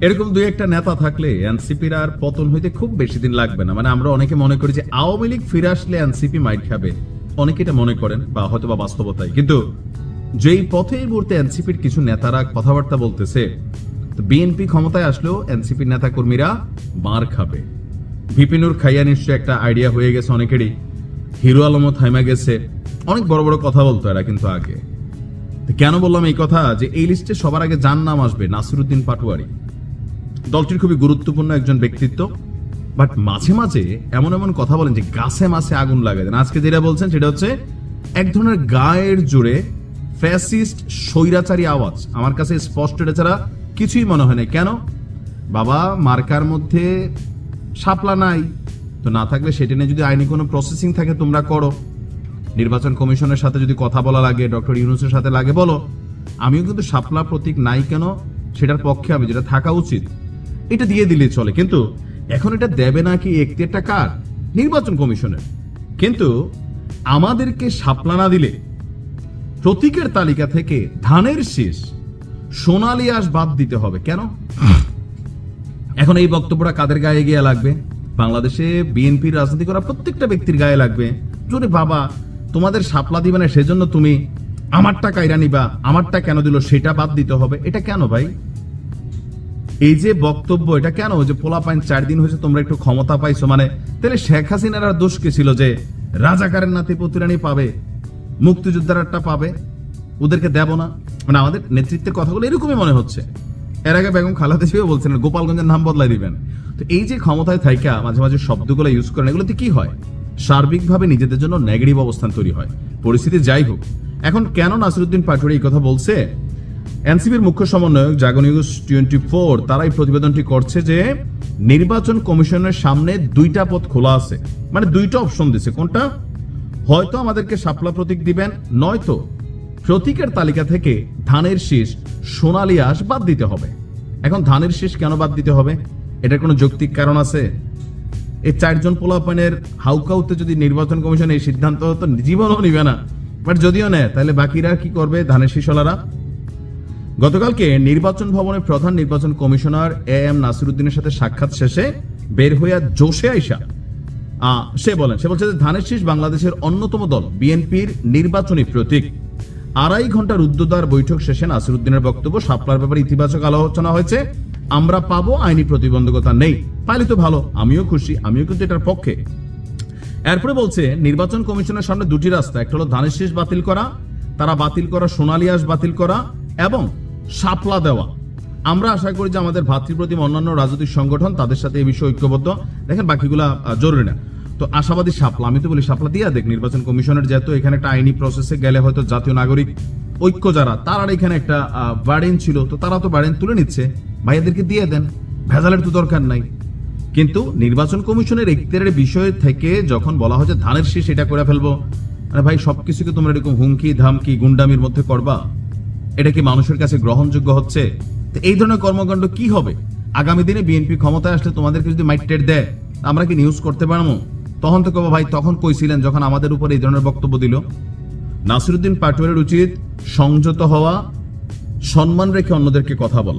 এরকম দুই একটা নেতা থাকলে এনসিপির আর পতন হইতে খুব বেশি দিন লাগবে না। মানে আমরা অনেকে মনে করি যে আওয়ামী লীগ ফিরে আসলে এনসিপি মাইট খাবে। অনেকে এটা মনে করেন বা হয়তো বা বাস্তবতাই কিন্তু যেই পথে মুহূর্তে এনসিপির কিছু নেতারা কথাবার্তা বলতেছে বিএনপি ক্ষমতায় আসলেও এনসিপির নেতা কর্মীরা মার খাবে। বিপিনুর খাইয়া নিশ্চয় একটা আইডিয়া হয়ে গেছে অনেকেরই। হিরো আলমও থাইমা গেছে। অনেক বড় বড় কথা বলতো এরা কিন্তু আগে। কেন বললাম এই কথা? যে এই লিস্টে সবার আগে যার নাম আসবে? নাসিরুদ্দিন পাটোয়ারি। দলটির খুবই গুরুত্বপূর্ণ একজন ব্যক্তিত্ব। বাট মাঝে মাঝে এমন এমন কথা বলেন যে গাছে মাছে আগুন লাগায় দেন। আজকে যেটা বলছেন সেটা হচ্ছে এক ধরনের গায়ের জোরে ফ্যাসিস্ট স্বৈরাচারী আওয়াজ। আমার কাছে স্পষ্ট, এটা ছাড়া কিছুই মনে হয় না। কেন? বাবা, মার্কার মধ্যে শাপলা নাই। তো না থাকলে সেটা নিয়ে যদি আইনি কোনো প্রসেসিং থাকে, তোমরা করো। নির্বাচন কমিশনের সাথে যদি কথা বলা লাগে, ডক্টর ইউনুসের সাথে লাগে, বলো। আমিও কিন্তু শাপলা প্রতীক নাই কেন? সেটার পক্ষে আমি যেটা থাকা উচিত, এটা দিয়ে দিলে চলে। কিন্তু এখন এটা দেবে না নাকি একটা কার? নির্বাচন কমিশনের। কিন্তু আমাদেরকে সাপলা না দিলে প্রতীকের তালিকা থেকে ধানের শীষ, সোনালি আঁশ বাদ দিতে হবে। কেন? এখন এই বক্তব্যটা কাদের গায়ে গিয়ে লাগবে? বাংলাদেশে বিএনপির রাজনীতি করা প্রত্যেকটা ব্যক্তির গায়ে লাগবে। যদি বাবা তোমাদের সাপলা দিবে না, সেজন্য তুমি আমারটা কাইরা নিবা, আমারটা কেন দিল সেটা বাদ দিতে হবে। এটা কেন ভাই? এই যে বক্তব্য, এটা কেন? যে পোলা পাইন চার দিন হয়েছে, তোমরা একটু ক্ষমতা পাইছো। মানে তাহলে শেখ হাসিনার আর দোষ কি ছিল যে রাজাকারের নাতি পুতিরানি পাবে মুক্তিযোদ্ধারটা পাবে? ওদেরকে দেব না। মানে আমাদের নেতৃত্বের কথাগুলো এরকমই মনে হচ্ছে। এর আগে বেগম খালাদা বলছেন গোপালগঞ্জের নাম বদলাই দিবেন। তো এই যে ক্ষমতায় থাইকা, মাঝে মাঝে শব্দগুলো ইউজ করেন, এগুলোতে কি হয়? সার্বিকভাবে নিজেদের জন্য নেগেটিভ অবস্থান তৈরি হয়। পরিস্থিতি যাই হোক। এখন কেন নাসিরুদ্দিন পাটোয়ারি এই কথা বলছে? এনসিপির মুখ্য সমন্বয়ক জাগো নিউজ টোয়েন্টি ফোর তারা এই প্রতিবেদনটি করছে যে, নির্বাচন কমিশনের সামনে দুইটা পথ খোলা আছে। মানে দুইটা অপশন দিছে। কোনটা? হয়তো আমাদেরকে শাপলা প্রতীক দিবেন, নয়তো প্রতীকের তালিকা থেকে ধানের শীষ, সোনালী আঁশ বাদ দিতে হবে। এখন ধানের শীষ কেন বাদ দিতে হবে? এটার কোনো যৌক্তিক কারণ আছে? এই চারজন পোলাপানের হাউকাউতে যদি নির্বাচন কমিশন এই সিদ্ধান্ত তো জীবনও নিবে না। বাট যদিও নেয়, তাহলে বাকিরা কি করবে ধানের শীষলারা গতকালকে নির্বাচন ভবনে প্রধান নির্বাচন কমিশনার এ এম নাসিরুদ্দিনের সাথে সাক্ষাৎ শেষে বের হইয়া জোশে আইসা সে বলেন, সে বলছে যে ধানের শীষ বাংলাদেশের অন্যতম দল, বিএনপির নির্বাচনী প্রতীক। আড়াই ঘণ্টার উদ্যোদার বৈঠক শেষে নাসিরুদ্দিনের বক্তব্য সাপলার ব্যাপারে ইতিবাচক আলোচনা হয়েছে। আমরা পাবো আইনি প্রতিবন্ধকতা নেই। পাইলে তো ভালো, আমিও খুশি, আমিও কিন্তু এটার পক্ষে। এরপরে বলছে, নির্বাচন কমিশনের সামনে দুটি রাস্তা, একটা হলো ধানের শীষ বাতিল করা, তারা বাতিল করা, সোনালী আঁশ বাতিল করা এবং সাপলা দেওয়া। আমরা আশা করি যে আমাদের ভাতৃপ্রতিম অন্যান্য রাজনৈতিক সংগঠন তাদের সাথে এই বিষয়ে ঐক্যবদ্ধ। দেখেন, বাকিগুলা জরুরি না। তো আশাবাদী সাপলা আমি তো বলি সাপলা দিয়া দেখ, নির্বাচন কমিশনের যেহেতু এখানে একটা আইনি প্রসেসে গেলে হয়তো জাতীয় নাগরিক, ঐক্য যারা, তারা এখানে একটা বার্ডেন ছিল, তো তারা তো বার্ডেন তুলে নিচ্ছে। ভাইয়াদেরকে দিয়ে দেন। ভেজালের তো দরকার নাই। কিন্তু নির্বাচন কমিশনের এখতিয়ারের বিষয় থেকে যখন বলা হয় যে ধানের শীষ এটা করে ফেলব, আরে ভাই, সবকিছুকে তোমরা এরকম হুমকি, ধামকি, গুন্ডামির মধ্যে করবা? এটা কি মানুষের কাছে গ্রহণযোগ্য হচ্ছে? তো এই ধরনের কর্মকাণ্ড কি হবে? আগামী দিনে বিএনপি ক্ষমতায় আসলে তোমাদেরকে যদি মাইটের দেয়, আমরা কি নিউজ করতে পারব? তখন তো কবা, ভাই, তখন কইছিলেন যখন আমাদের উপর এই ধরনের বক্তব্য দিল? নাসিরুদ্দিন পাটোয়ারির উচিত সংযত হওয়া, সম্মান রেখে অন্যদেরকে কথা বলা।